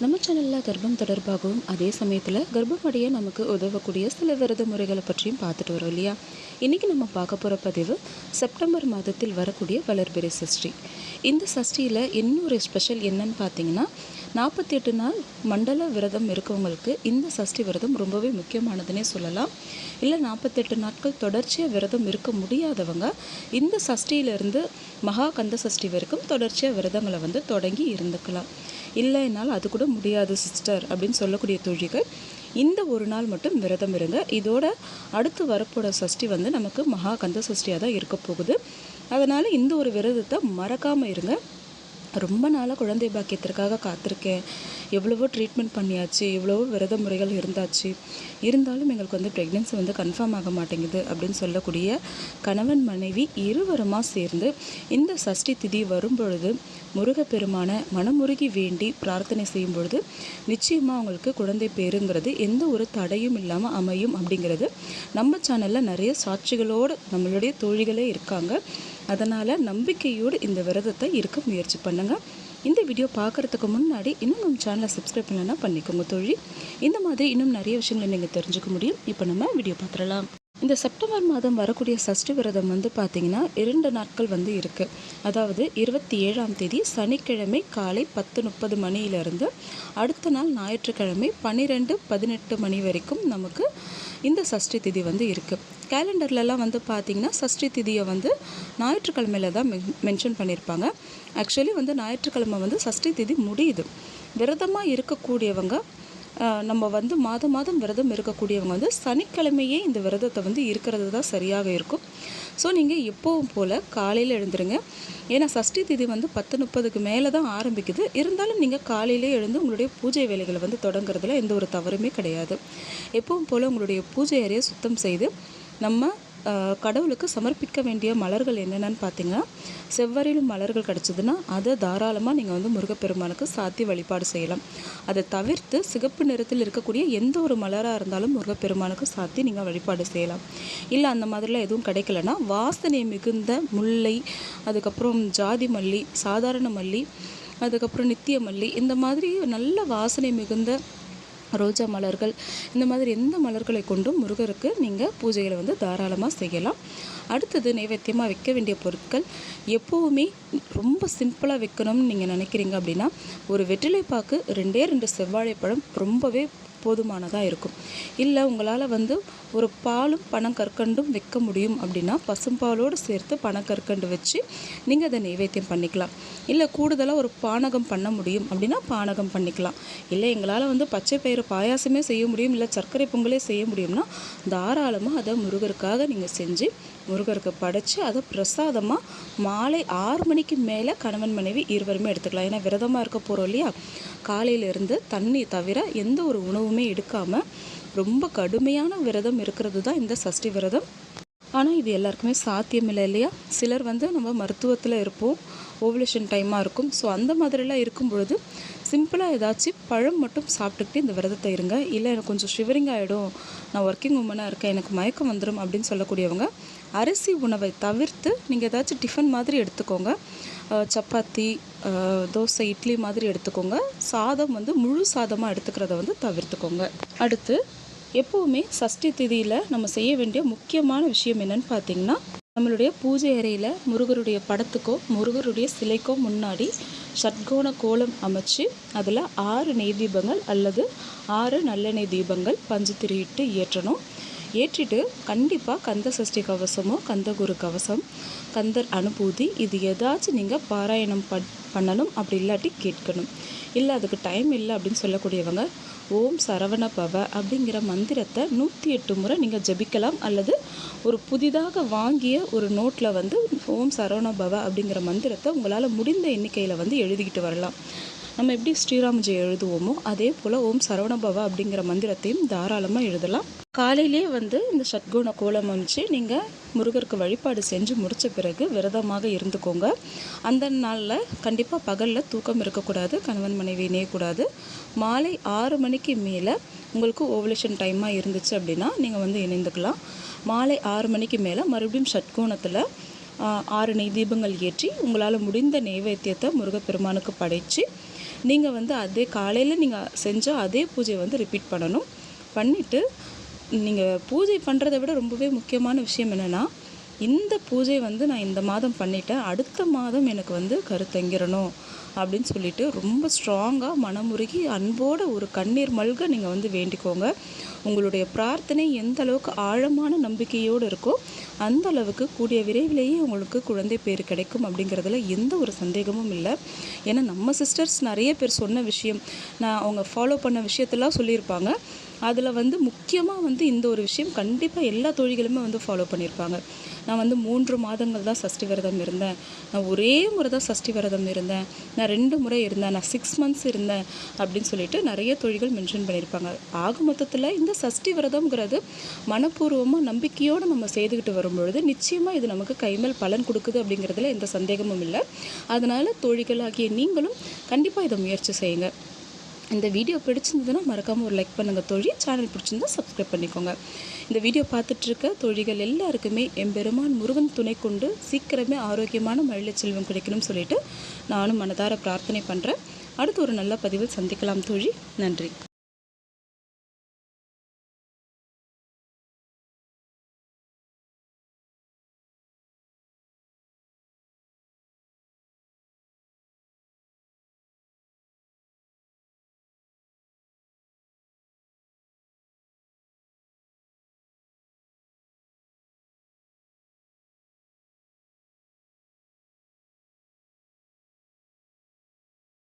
நம்ம சேனலில் கர்ப்பம் தொடர்பாகவும் அதே சமயத்தில் கர்ப்பமடைய நமக்கு உதவக்கூடிய சில விரத முறைகளை பற்றியும் பார்த்துட்டு வரோம் இல்லையா? இன்றைக்கி நம்ம பார்க்க போகிற பதிவு செப்டம்பர் மாதத்தில் வரக்கூடிய வளர்பிறை சஷ்டி. இந்த சஷ்டியில் இன்னொரு ஸ்பெஷல் என்னன்னு பார்த்தீங்கன்னா நாற்பத்தி எட்டு நாள் மண்டல விரதம் இருக்கவங்களுக்கு இந்த சஷ்டி விரதம் ரொம்பவே முக்கியமானதுன்னே சொல்லலாம். இல்லை நாற்பத்தெட்டு நாட்கள் தொடர்ச்சியாக விரதம் இருக்க முடியாதவங்க இந்த சஷ்டியிலேருந்து மகா கந்த சஷ்டி வரைக்கும் தொடர்ச்சியாக விரதங்களை வந்து தொடங்கி இருந்துக்கலாம். இல்லை என்னால் அது கூட முடியாது சிஸ்டர் அப்படின்னு சொல்லக்கூடிய தொழில்கள் இந்த ஒரு நாள் மட்டும் விரதம் இருங்க. இதோட அடுத்து வரப்போகிற சஷ்டி வந்து நமக்கு மகா கந்த சஷ்டியாக தான் இருக்க போகுது. அதனால் இந்த ஒரு விரதத்தை மறக்காமல் இருங்க. ரொம்ப நாளாக குழந்தை பாக்கியத்திற்காக காத்திருக்கேன். எவ்வளவோ ட்ரீட்மெண்ட் பண்ணியாச்சு எவ்வளவோ விரத முறைகள் இருந்தாச்சு. இருந்தாலும் எங்களுக்கு வந்து ப்ரெக்னென்சி வந்து கன்ஃபார்ம் ஆக மாட்டேங்குது அப்படின்னு சொல்லக்கூடிய கணவன் மனைவி இருவருமா சேர்ந்து இந்த சஷ்டி திதி வரும் பொழுது முருகப்பெருமான மனமுருகி வேண்டி பிரார்த்தனை செய்யும் பொழுது நிச்சயமாக அவங்களுக்கு குழந்தை பேருங்கிறது எந்த ஒரு தடையும் இல்லாமல் அமையும் அப்படிங்கிறது நம்ம சேனலில் நிறைய சாட்சிகளோடு நம்மளுடைய தோழிகளே இருக்காங்க. அதனால் நம்பிக்கையோடு இந்த விரதத்தை இருக்க முயற்சி பண்ணுங்கள் இந்த வீடியோ பார்க்குறதுக்கு முன்னாடி இன்னும் நம்ம சேனலை சப்ஸ்கிரைப் பண்ணலன்னா பண்ணிக்கோங்க தொழில் இந்த மாதிரி இன்னும் நிறைய விஷயங்களை நீங்கள் தெரிஞ்சுக்க முடியும். இப்போ நம்ம வீடியோ பார்த்துடலாம். இந்த செப்டம்பர் மாதம் வரக்கூடிய சஷ்டி விரதம் வந்து பார்த்திங்கன்னா இரண்டு நாட்கள் வந்து இருக்குது அதாவது இருபத்தி ஏழாம் தேதி சனிக்கிழமை காலை பத்து முப்பது மணியிலிருந்து அடுத்த நாள் ஞாயிற்றுக்கிழமை பன்னிரெண்டு பதினெட்டு மணி வரைக்கும் நமக்கு இந்த சஷ்டி திதி வந்து இருக்குது கேலண்டர்லலாம் வந்து பார்த்திங்கன்னா சஷ்டி திதியை வந்து ஞாயிற்றுக்கிழமையில தான் மென்ஷன் பண்ணியிருப்பாங்க ஆக்சுவலி வந்து ஞாயிற்றுக்கிழமை வந்து சஷ்டி திதி முடியுது. விரதமாக இருக்கக்கூடியவங்க நம்ம வந்து மாதம் மாதம் விரதம் இருக்கக்கூடியவங்க வந்து சனிக்கிழமையே இந்த விரதத்தை வந்து இருக்கிறது தான் சரியாக இருக்கும். ஸோ நீங்கள் எப்போவும் போல் காலையில் எழுந்துருங்க. ஏன்னா சஷ்டி திதி வந்து பத்து முப்பதுக்கு மேலே தான் ஆரம்பிக்குது. இருந்தாலும் நீங்கள் காலையிலே எழுந்து உங்களுடைய பூஜை வேலைகளை வந்து தொடங்குறதுல எந்த ஒரு தவறுமே கிடையாது. எப்பவும் போல் உங்களுடைய பூஜை அறையை சுத்தம் செய்து நம்ம கடவுளுக்கு சமர்ப்பிக்க வேண்டிய மலர்கள் என்னென்னு பார்த்தீங்கன்னா செவ்வரிலும் மலர்கள் கிடச்சிதுன்னா அதை தாராளமாக நீங்கள் வந்து முருகப்பெருமானுக்கு சாத்தி வழிபாடு செய்யலாம். அதை தவிர்த்து சிகப்பு நிறத்தில் இருக்கக்கூடிய எந்த ஒரு மலராக இருந்தாலும் முருகப்பெருமானுக்கு சாத்தி நீங்கள் வழிபாடு செய்யலாம். இல்லை அந்த மாதிரிலாம் எதுவும் கிடைக்கலன்னா வாசனை மிகுந்த முல்லை அதுக்கப்புறம் ஜாதி மல்லி சாதாரண மல்லி அதுக்கப்புறம் நித்திய மல்லி இந்த மாதிரி நல்ல வாசனை மிகுந்த ரோஜா மலர்கள் இந்த மாதிரி எந்த மலர்களை கொண்டும் முருகருக்கு நீங்கள் பூஜைகளை வந்து தாராளமாக செய்யலாம். அடுத்தது நைவேத்தியமாக வைக்க வேண்டிய பொருட்கள் எப்போவுமே ரொம்ப சிம்பிளாக வைக்கணும்னு நீங்கள் நினைக்கிறீங்க அப்படின்னா ஒரு வெற்றிலைப்பாக்கு ரெண்டே ரெண்டு செவ்வாழைப்பழம் ரொம்பவே போதுமானதாக இருக்கும். இல்லை உங்களால் வந்து ஒரு பாலும் பனங்கற்கண்டும் வைக்க முடியும் அப்படின்னா பசும்பாலோடு சேர்த்து பனங்கற்கண்டு வச்சு நீங்கள் அதை நைவேத்தியம் பண்ணிக்கலாம். இல்லை கூடுதலாக ஒரு பானகம் பண்ண முடியும் அப்படின்னா பானகம் பண்ணிக்கலாம். இல்லை எங்களால் வந்து பச்சை பயிறு பாயாசமே செய்ய முடியும் இல்லை சர்க்கரை பொங்கலே செய்ய முடியும்னா தாராளமாக அதை முருகருக்காக நீங்கள் செஞ்சு முருகருக்கு படைச்சு அதை பிரசாதமாக மாலை ஆறு மணிக்கு மேலே கணவன் மனைவி இருவருமே எடுத்துக்கலாம். ஏன்னா விரதமாக இருக்க போகிறோம் இல்லையா? காலையிலேருந்து தண்ணி தவிர எந்த ஒரு உணவுமே எடுக்காமல் ரொம்ப கடுமையான விரதம் இருக்கிறது தான் இந்த சஷ்டி விரதம். ஆனால் இது எல்லாருக்குமே சாத்தியம் இல்லை இல்லையா? சிலர் வந்து நம்ம மருத்துவத்தில் இருப்போம் ஓவலேஷன் டைமாக இருக்கும். ஸோ அந்த மாதிரிலாம் இருக்கும் பொழுது சிம்பிளாக ஏதாச்சும் பழம் மட்டும் சாப்பிட்டுக்கிட்டு இந்த விரதத்தை இருங்க. இல்லை எனக்கு கொஞ்சம் ஷிவரிங் ஆகிடும் நான் ஒர்க்கிங் உமனாக இருக்கேன் எனக்கு மயக்கம் வந்துடும் அப்படின்னு சொல்லக்கூடியவங்க அரிசி உணவை தவிர்த்து நீங்கள் ஏதாச்சும் டிஃபன் மாதிரி எடுத்துக்கோங்க. சப்பாத்தி தோசை இட்லி மாதிரி எடுத்துக்கோங்க. சாதம் வந்து முழு சாதமாக எடுத்துக்கிறத வந்து தவிர்த்துக்கோங்க. அடுத்து எப்போவுமே சஷ்டி திதியில் நம்ம செய்ய வேண்டிய முக்கியமான விஷயம் என்னன்னு பார்த்தீங்கன்னா நம்மளுடைய பூஜை அறையில் முருகருடைய படத்துக்கோ முருகருடைய சிலைக்கோ முன்னாடி ஷட்கோண கோலம் அமைச்சு அதில் ஆறு நெய் தீபங்கள் அல்லது ஆறு நல்லெண்ணெய் தீபங்கள் பஞ்சு திரியிட்டு ஏற்றணும். ஏற்றிட்டு கண்டிப்பாக கந்த சஷ்டி கவசமோ கந்தகுரு கவசம் கந்தர் அனுபூதி இது ஏதாச்சும் நீங்கள் பாராயணம் பண் பண்ணணும் அப்படி இல்லாட்டி கேட்கணும். இல்லை அதுக்கு டைம் இல்லை அப்படின்னு சொல்லக்கூடியவங்க ஓம் சரவண பவ அப்படிங்கிற மந்திரத்தை நூற்றி எட்டு முறை நீங்கள் ஜபிக்கலாம். அல்லது ஒரு புதிதாக வாங்கிய ஒரு நோட்டில் வந்து ஓம் சரவண பவ அப்படிங்கிற மந்திரத்தை உங்களால் முடிந்த எண்ணிக்கையில் வந்து எழுதிக்கிட்டு வரலாம். நம்ம எப்படி ஸ்ரீராமஜெய எழுதுவோமோ அதே போல் ஓம் சரவணபவ அப்படிங்கிற மந்திரத்தையும் தாராளமாக எழுதலாம். காலையிலே வந்து இந்த சத்குண கோலம் அமைச்சு நீங்கள் முருகருக்கு வழிபாடு செஞ்சு முடித்த பிறகு விரதமாக இருந்துக்கோங்க. அந்த நாளில் கண்டிப்பாக பகலில் தூக்கம் இருக்கக்கூடாது கணவன் மனைவி இணையக்கூடாது. மாலை ஆறு மணிக்கு மேலே உங்களுக்கு ஓவலேஷன் டைமாக இருந்துச்சு அப்படின்னா நீங்கள் வந்து இணைந்துக்கலாம். மாலை ஆறு மணிக்கு மேலே மறுபடியும் ஷட்கோணத்தில் ஆறு நெய் தீபங்கள் ஏற்றி உங்களால் முடிந்த நெய்வேத்தியத்தை முருகப்பெருமானுக்கு படைத்து நீங்கள் வந்து அதே காலையில் நீங்கள் செஞ்ச அதே பூஜையை வந்து ரிப்பீட் பண்ணணும். பண்ணிவிட்டு நீங்கள் பூஜை பண்ணுறத விட ரொம்பவே முக்கியமான விஷயம் என்னென்னா இந்த பூஜை வந்து நான் இந்த மாதம் பண்ணிட்டேன். அடுத்த மாதம் எனக்கு வந்து கருத்தங்கிடணும் அப்படின்னு சொல்லிட்டு ரொம்ப ஸ்ட்ராங்காக மனமுருகி அன்போட ஒரு கண்ணீர் மல்க நீங்கள் வந்து வேண்டிக்கோங்க. உங்களுடைய பிரார்த்தனை எந்த அளவுக்கு ஆழமான நம்பிக்கையோடு இருக்கோ அந்த அளவுக்கு கூடிய விரைவிலேயே உங்களுக்கு குழந்தை பேர் கிடைக்கும் அப்படிங்கிறதுல எந்த ஒரு சந்தேகமும் இல்லை. ஏன்னா நம்ம சிஸ்டர்ஸ் நிறைய பேர் சொன்ன விஷயம் நான் அவங்க ஃபாலோ பண்ண விஷயத்தெல்லாம் சொல்லியிருப்பாங்க. அதில் வந்து முக்கியமாக வந்து இந்த ஒரு விஷயம் கண்டிப்பாக எல்லா தொழில்களுமே வந்து ஃபாலோ பண்ணியிருப்பாங்க. நான் வந்து மூன்று மாதங்கள் தான் சஷ்டி விரதம் இருந்தேன். நான் ஒரே முறை தான் சஷ்டி விரதம் இருந்தேன். நான் ரெண்டு முறை இருந்தேன். நான் சிக்ஸ் மந்த்ஸ் இருந்தேன் அப்படின்னு சொல்லிட்டு நிறைய தொழில்கள் மென்ஷன் பண்ணியிருப்பாங்க. ஆக மொத்தத்தில் இந்த சஷ்டி விரதம்ங்கிறது மனப்பூர்வமாக நம்பிக்கையோடு நம்ம செய்துக்கிட்டு வரும்பொழுது நிச்சயமாக இது நமக்கு கைமேல் பலன் கொடுக்குது அப்படிங்கிறதுல எந்த சந்தேகமும் இல்லை. அதனால் தோழிகளாகிய நீங்களும் கண்டிப்பாக இதை முயற்சி செய்யுங்க. இந்த வீடியோ பிடிச்சிருந்ததுன்னா மறக்காமல் ஒரு லைக் பண்ணுங்கள் தோழி. சேனல் பிடிச்சிருந்தா சப்ஸ்கிரைப் பண்ணிக்கோங்க. இந்த வீடியோ பார்த்துட்ருக்க தோழிகள் எல்லாருக்குமே எம்பெருமான் முருகன் துணை கொண்டு சீக்கிரமே ஆரோக்கியமான மழை செல்வம் கிடைக்கணும்னு சொல்லிட்டு நானும் மனதார பிரார்த்தனை பண்ணுறேன் அடுத்து ஒரு நல்ல பதிவில் சந்திக்கலாம் தோழி. நன்றி.